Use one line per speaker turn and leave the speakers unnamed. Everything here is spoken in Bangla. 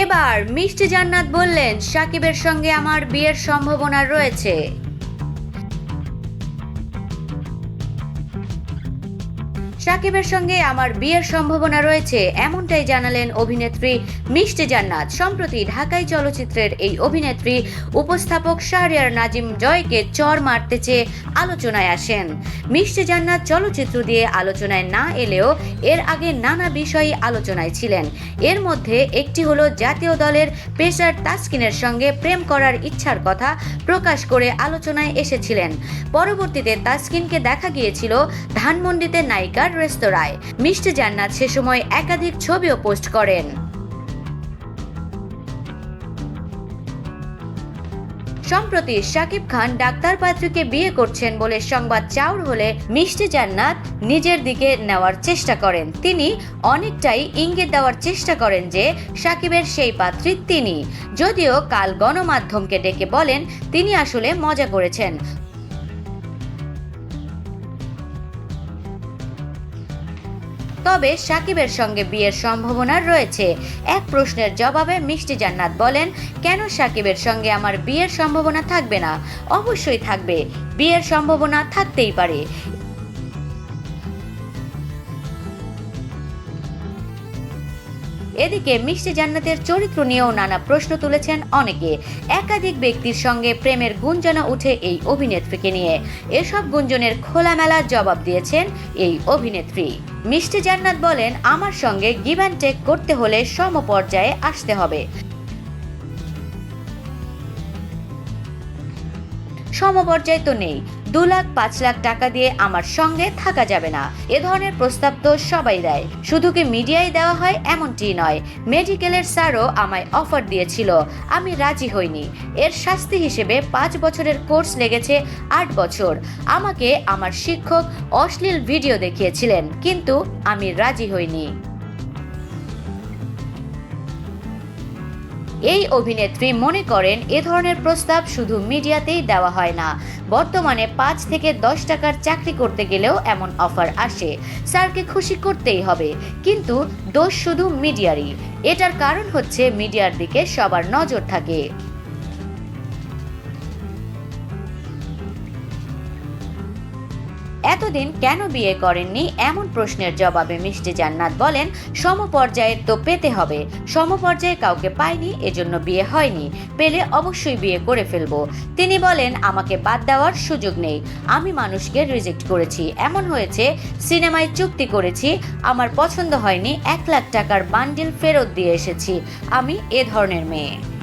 এবার মিষ্টি জান্নাত বললেন সাকিবের সঙ্গে আমার বিয়ের সম্ভাবনা রয়েছে। সাকিবের সঙ্গে আমার বিয়ের সম্ভাবনা রয়েছে, এমনটাই জানালেন অভিনেত্রী মিষ্টি জান্নাত। সম্প্রতি ঢাকাই চলচ্চিত্রের এই অভিনেত্রী উপস্থাপক শাহরিয়ার নাজিম জয়কে চর মারতে চেয়ে আলোচনায় আসেন। মিষ্টি জান্নাত চলচ্চিত্র দিয়ে আলোচনায় না এলেও এর আগে নানা বিষয়ে আলোচনায় ছিলেন। এর মধ্যে একটি হলো জাতীয় দলের পেসার তাসকিনের সঙ্গে প্রেম করার ইচ্ছার কথা প্রকাশ করে আলোচনায় এসেছিলেন। পরবর্তীতে তাসকিনকে দেখা গিয়েছিল ধানমন্ডিতে নায়িকার রেস্তোরাঁয়। মিষ্টি জান্নাত সে সময় একাধিক ছবিও পোস্ট করেন। সম্প্রতি শাকিব খান ডাক্তার পাত্রীকে বিয়ে করছেন বলে সংবাদ চাউর হলে মিষ্টি জান্নাত নিজের দিকে নেওয়ার চেষ্টা করেন। তিনি অনেকটাই ইঙ্গিত দেওয়ার চেষ্টা করেন যে সাকিবের সেই পাত্রী তিনি। যদিও কাল গণমাধ্যমকে ডেকে বলেন, তিনি আসলে মজা করেছেন। তবে সাকিবের সঙ্গে বিয়ের সম্ভাবনা রয়েছে। এক প্রশ্নের জবাবে মিষ্টি জান্নাত বলেন, কেন সাকিবের সঙ্গে আমার বিয়ের সম্ভাবনা থাকবে না? অবশ্যই থাকবে। বিয়ের সম্ভাবনা থাকতেই পারে। এদিকে মিষ্টি জান্নাতের চরিত্র নিয়েও নানা প্রশ্ন তুলেছেন অনেকে। একাধিক ব্যক্তির সঙ্গে প্রেমের গুঞ্জনা উঠে এই অভিনেত্রীকে নিয়ে। এসব গুঞ্জনের খোলামেলা জবাব দিয়েছেন এই অভিনেত্রী। মিষ্টি জান্নাত বলেন, আমার সঙ্গে গিভ অ্যান্ড টেক করতে হলে সমপর্যায়ে আসতে হবে। সমপর্যায় তো নেই। দু লাখ পাঁচ লাখ টাকা দিয়ে আমার সঙ্গে থাকা যাবে না। এ ধরনের প্রস্তাব তো সবাই দেয়। শুধু কি মিডিয়ায় দেওয়া হয় এমনটি নয়। মেডিকেলের স্যারও আমায় অফার দিয়েছিল। আমি রাজি হইনি। এর শাস্তি হিসেবে পাঁচ বছরের কোর্স লেগেছে আট বছর। আমাকে আমার শিক্ষক অশ্লীল ভিডিও দেখিয়েছিলেন, কিন্তু আমি রাজি হইনি। এই অভিনেত্রী মনে করেন এ ধরনের প্রস্তাব শুধু মিডিয়াতেই দেওয়া হয় না। বর্তমানে পাঁচ থেকে দশ টাকার চাকরি করতে গেলেও এমন অফার আসে। স্যারকে খুশি করতেই হবে। কিন্তু দোষ শুধু মিডিয়ারই। এটার কারণ হচ্ছে মিডিয়ার দিকে সবার নজর থাকে। এতদিন কেন বিয়ে করেননি? এমন প্রশ্নের জবাবে মিষ্টি জান্নাত বলেন, সমপর্যায়ের তো পেতে হবে। সমপর্যায়ে কাউকে পাইনি, এজন্য বিয়ে হয়নি। পেলে অবশ্যই বিয়ে করে ফেলব। তিনি বলেন, আমাকে বাদ দেওয়ার সুযোগ নেই। আমি মানুষকে রিজেক্ট করেছি। এমন হয়েছে, সিনেমায় চুক্তি করেছি। আমার পছন্দ হয়নি, এক লাখ টাকার বান্ডিল ফেরত দিয়ে এসেছি। আমি এ ধরনের মেয়ে।